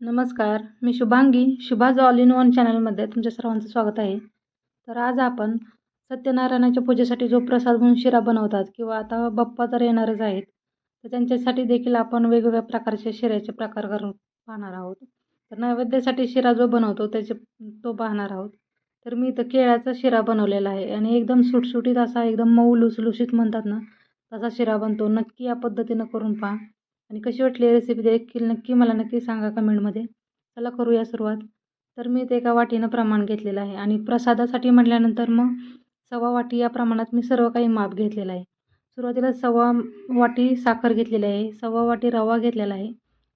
नमस्कार मी Shubhangi Shubha's all in one चॅनलमध्ये तुमच्या सर्वांचं स्वागत आहे. तर आज आपण सत्यनारायणाच्या पूजेसाठी जो प्रसाद म्हणून शिरा बनवतात किंवा आता बाप्पा तर येणारच आहेत तर त्यांच्यासाठी देखील आपण वेगवेगळ्या प्रकारचे शिऱ्याचे प्रकार करून पाहणार आहोत. तर नैवेद्यासाठी शिरा जो बनवतो त्याचे तो पाहणार आहोत. तर मी इथं केळ्याचा शिरा बनवलेला आहे आणि एकदम सुटसुटीत असा एकदम मऊ लुसलुशीत म्हणतात ना तसा शिरा बनतो. नक्की या पद्धतीनं करून पहा. आणि कशी वाटली रेसिपी देखील नक्की मला नक्की सांगा कमेंटमध्ये चला करूया सुरुवात. तर मी ते एका वाटीनं प्रमाण घेतलेलं आहे. आणि प्रसादासाठी म्हटल्यानंतर मग सव्वा वाटी या प्रमाणात मी सर्व काही माप घेतलेलं आहे. सुरुवातीला सव्वा वाटी साखर घेतलेली आहे. सव्वा वाटी रवा घेतलेला आहे.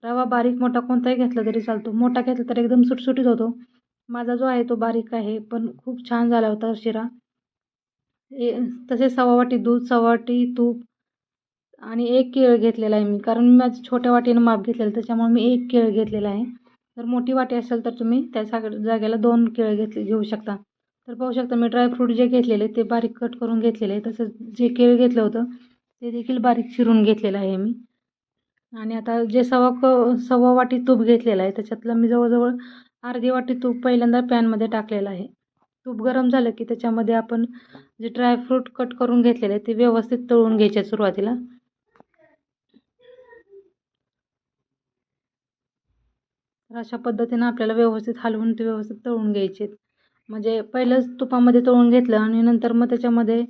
रवा बारीक मोठा कोणताही घेतला तरी चालतो. मोठा घेतला तर एकदम सुटसुटीत होतो. माझा जो आहे तो बारीक आहे पण खूप छान झाला होता शिरा. ए तसेच सव्वा वाटी दूध सव्वा वाटी तूप आणि एक केळ घेतलेला आहे मी. कारण मी माझ्या छोट्या वाटीनं माप घेतलेलं त्याच्यामुळे मी एक केळ घेतलेला आहे. जर मोठी वाटी असेल तर तुम्ही त्या जागेला दोन केळ घेतले घेऊ शकता. तर पाहू शकता मी ड्रायफ्रूट जे घेतलेले ते बारीक कट करून घेतलेले आहे. तसंच जे केळ घेतलं होतं ते देखील बारीक चिरून घेतलेलं आहे मी. आणि आता जे सव्वा क सव्वा वाटी तूप घेतलेलं आहे त्याच्यातलं मी जवळजवळ अर्धी वाटी तूप पहिल्यांदा पॅनमध्ये टाकलेलं आहे. तूप गरम झालं की त्याच्यामध्ये आपण जे ड्रायफ्रूट कट करून घेतलेले आहे ते व्यवस्थित तळून घ्यायचे सुरुवातीला. तर अशा पद्धतीनं आपल्याला व्यवस्थित हलवून ते व्यवस्थित तळून घ्यायचे म्हणजे पहिलंच तुपामध्ये तळून घेतलं आणि नंतर मग त्याच्यामध्ये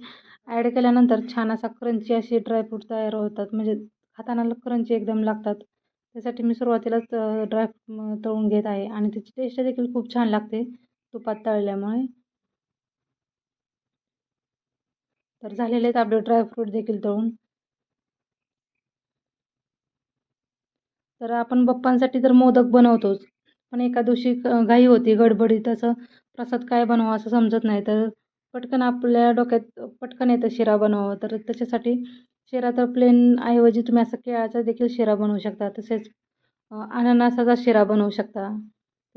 ॲड केल्यानंतर छान असा क्रंची असे ड्रायफ्रूट तयार होतात. म्हणजे खाताना क्रंची एकदम लागतात. त्यासाठी मी सुरुवातीलाच ड्रायफ्रूट तळून घेत आहे. आणि त्याची टेस्ट देखील खूप छान लागते तुपात तळल्यामुळे. तर झालेले आहेत आपले ड्रायफ्रूट देखील तळून. तर आपण बप्पांसाठी तर मोदक बनवतोच. पण एका दिवशी घाई होती गडबडीत असं प्रसाद काय बनवा असं समजत नाही. तर पटकन आपल्या डोक्यात पटकन येतं शिरा बनवावं. तर त्याच्यासाठी शिरा तर प्लेन ऐवजी तुम्ही असं केळाचा देखील शिरा बनवू शकता. तसेच अननसाचा शिरा बनवू शकता.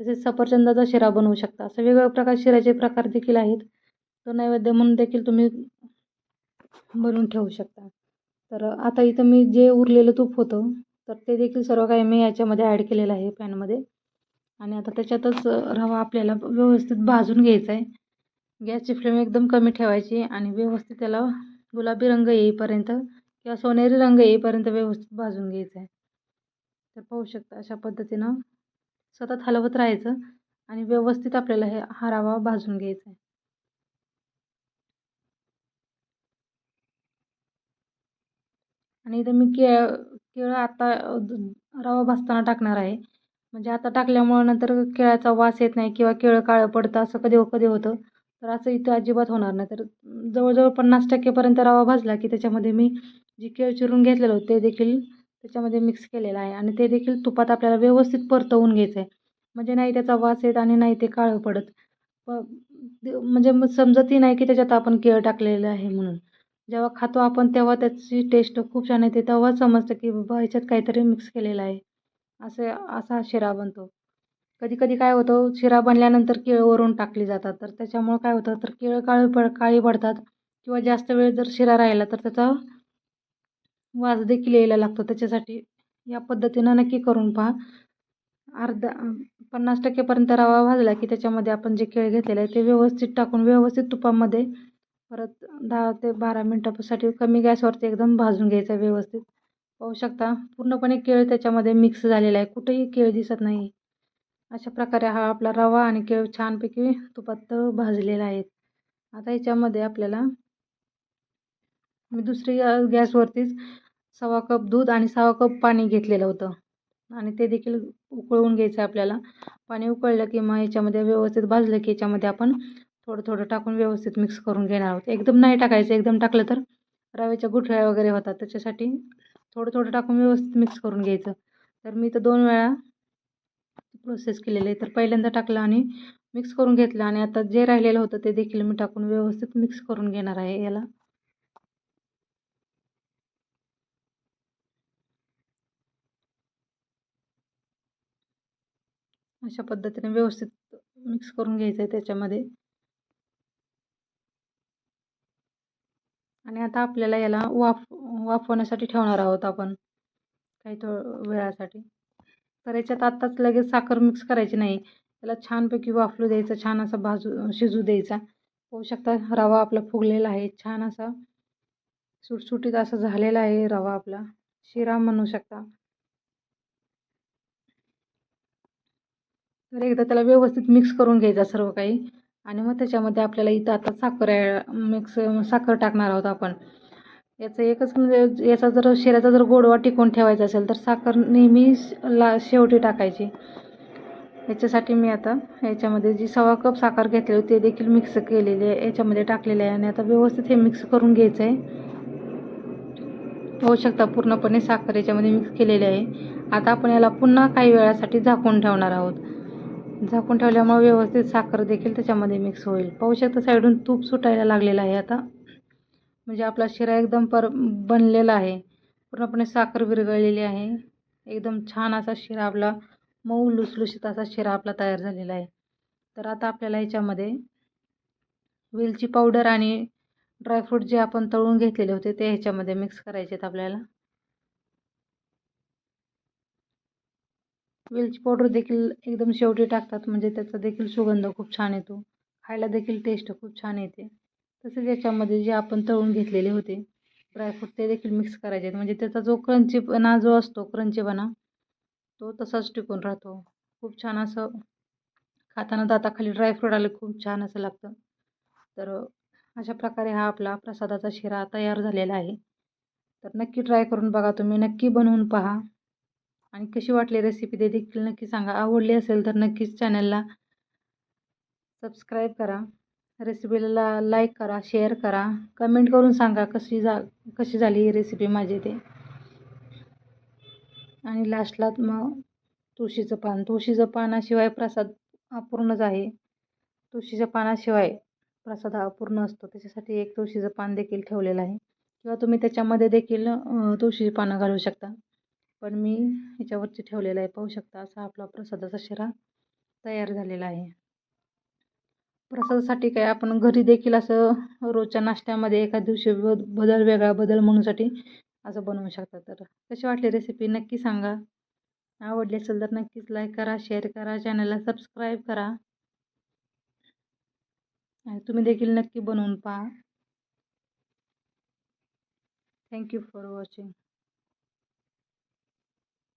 तसेच सफरचंदाचा शिरा बनवू शकता. असं वेगवेगळ्या प्रकार शिऱ्याचे प्रकार देखील आहेत. तो नैवेद्य म्हणून देखील तुम्ही बनवून ठेवू शकता. तर आता इथं मी जे उरलेलं तूप होतं तर ते देखील सर्व काही मी याच्यामध्ये ॲड केलेलं आहे पॅनमध्ये आणि आता त्याच्यातच रवा आपल्याला व्यवस्थित भाजून घ्यायचा आहे. गॅसची फ्लेम एकदम कमी ठेवायची आणि व्यवस्थित त्याला गुलाबी रंग येईपर्यंत किंवा सोनेरी रंग येईपर्यंत व्यवस्थित भाजून घ्यायचं आहे. तर पाहू शकता अशा पद्धतीनं सतत हलवत राहायचं आणि व्यवस्थित आपल्याला हे हा रवा भाजून घ्यायचा आहे. आणि इथं मी के केळं आता रवा भाजताना टाकणार आहे. म्हणजे आता टाकल्यामुळं नंतर केळाचा वास येत नाही किंवा केळं काळं पडतं असं कधी कधी होतं. तर असं इथं अजिबात होणार नाही. तर जवळजवळ पन्नास टक्केपर्यंत रवा भाजला की त्याच्यामध्ये मी जी केळ चिरून घेतलेलं होतं ते देखील त्याच्यामध्ये मिक्स केलेलं आहे. आणि ते देखील तुपात आपल्याला व्यवस्थित परतवून घ्यायचं आहे म्हणजे नाही त्याचा वास येत आणि नाही ते काळं पडत. म्हणजे मग समजतही नाही की त्याच्यात आपण केळ टाकलेलं आहे म्हणून. जेव्हा खातो आपण तेव्हा त्याची टेस्ट खूप छान येते. तेव्हा समजतं की बाबा ह्याच्यात काहीतरी मिक्स केलेलं आहे. असे असा शिरा बनतो. कधी कधी काय होतं शिरा बनल्यानंतर केळ वरून टाकली जातात. तर त्याच्यामुळं काय होतं तर केळं काळी पड काळी पडतात. किंवा जास्त वेळ जर शिरा राहिला तर त्याचा वास देखील यायला लागतो. त्याच्यासाठी या पद्धतीनं नक्की करून पहा. अर्धा पन्नास टक्केपर्यंत रवा भाजला की त्याच्यामध्ये आपण जे केळ घेतलेलं आहे ते व्यवस्थित टाकून व्यवस्थित तुपामध्ये परत दहा ते बारा मिनटासाठी कमी गॅसवरती एकदम भाजून घ्यायचं आहे व्यवस्थित. पाहू शकता पूर्णपणे केळ त्याच्यामध्ये मिक्स झालेला आहे. कुठेही केळ दिसत नाही. अशा प्रकारे हा आपला रवा आणि केळ छानपैकी तुपात भाजलेला आहे. आता याच्यामध्ये आपल्याला मी दुसरी गॅसवरतीच सवा कप दूध आणि सवा कप पाणी घेतलेलं होतं. आणि ते देखील उकळवून घ्यायचं आहे आपल्याला. पाणी उकळलं की मग याच्यामध्ये व्यवस्थित भाजलं की याच्यामध्ये आपण थोडं थोडं टाकून व्यवस्थित मिक्स करून घेणार आहोत. एकदम नाही टाकायचं एकदम टाकलं तर रव्याच्या गुठळ्या वगैरे होतात त्याच्यासाठी थोडं थोडं टाकून व्यवस्थित मिक्स करून घ्यायचं. तर मी तर दोन वेळा प्रोसेस केलेलं आहे. तर पहिल्यांदा टाकलं आणि मिक्स करून घेतलं आणि आता जे राहिलेलं होतं ते देखील मी टाकून व्यवस्थित मिक्स करून घेणार आहे याला. अशा पद्धतीने व्यवस्थित मिक्स करून घ्यायचं आहे त्याच्यामध्ये. आणि आता आपल्याला याला वाफ वाफवण्यासाठी ठेवणार आहोत आपण काही थो वेळासाठी. तर याच्यात आत्ताच लगेच साखर मिक्स करायची नाही. त्याला छानपैकी वाफलू द्यायचं छान असा भाजू शिजू द्यायचा. होऊ शकता रवा आपला फुगलेला आहे छान असा सुटसुटीत असा झालेला आहे रवा आपला. शिरा म्हणू शकता. तर एकदा त्याला व्यवस्थित मिक्स करून घ्यायचा सर्व काही. आणि मग त्याच्यामध्ये आपल्याला इथं आता साखर मिक्स साखर टाकणार आहोत आपण. याचं एकच म्हणजे याचा जर शिऱ्याचा जर गोडवा टिकून ठेवायचा असेल तर साखर नेहमी ला शेवटी टाकायची. याच्यासाठी मी आता याच्यामध्ये जी सव्वा कप साखर घेतली होती ते देखील मिक्स केलेली आहे. याच्यामध्ये टाकलेले आहे. आणि आता व्यवस्थित हे मिक्स करून घ्यायचं आहे. होऊ शकता पूर्णपणे साखर याच्यामध्ये मिक्स केलेली आहे. आता आपण याला पुन्हा काही वेळासाठी झाकून ठेवणार आहोत. झाकून ठेवल्यामुळे व्यवस्थित साखर देखील त्याच्यामध्ये मिक्स होईल. पाहू शकता साईडून तूप सुटायला लागलेलं आहे आता. म्हणजे आपला शिरा एकदम पर बनलेला आहे. पूर्णपणे साखर विरघळलेली आहे. एकदम छान असा शिरा आपला मऊ लुसलुशीत असा शिरा आपला तयार झालेला आहे. तर आता आपल्याला याच्यामध्ये वेलची पावडर आणि ड्रायफ्रूट जे आपण तळून घेतलेले होते ते ह्याच्यामध्ये मिक्स करायचे आहेत आपल्याला. वेलची पावडर देखील एकदम शेवटी टाकतात म्हणजे त्याचा देखील सुगंध खूप छान येतो. खायला देखील टेस्ट खूप छान येते. तसेच याच्यामध्ये जे आपण तळून घेतलेले होते ड्रायफ्रूट ते देखील मिक्स करायचे आहेत. म्हणजे त्याचा जो क्रंचीपणा जो असतो क्रंचीपणा तो तसाच टिकून राहतो. खूप छान असं खाताना दाताखाली ड्रायफ्रूट आले खूप छान असं लागतं. तर अशा प्रकारे हा आपला प्रसादाचा शिरा तयार झालेला आहे. तर नक्की ट्राय करून बघा तुम्ही. नक्की बनवून पहा. आणि कशी वाटली रेसिपी ते देखील नक्की सांगा. आवडली असेल तर नक्कीच चॅनलला सबस्क्राईब करा. रेसिपीला लाईक करा शेअर करा. कमेंट करून सांगा कशी जा कशी झाली ही रेसिपी माझी ते. आणि लास्टला मग तुळशीचं पान. तुळशीचं पानाशिवाय प्रसाद अपूर्णच आहे. तुळशीच्या पानाशिवाय प्रसाद हा अपूर्ण असतो. त्याच्यासाठी एक तुळशीचं पान देखील ठेवलेलं आहे. किंवा तुम्ही त्याच्यामध्ये देखील तुळशीची पानं घालू शकता. पण मी ह्याच्यावरती ठेवलेला आहे. पाहू शकता असा आपला प्रसादाचा शिरा तयार झालेला आहे. प्रसादासाठी काय आपण घरी देखील असं रोजच्या नाश्त्यामध्ये एका दिवशी बदल वेगळा बदल म्हणूसाठी असं बनवू शकता. तर कशी वाटली रेसिपी नक्की सांगा. आवडली असेल तर नक्कीच लाईक करा शेअर करा चॅनलला सबस्क्राईब करा. आणि तुम्ही देखील नक्की बनवून पहा. Thank you for watching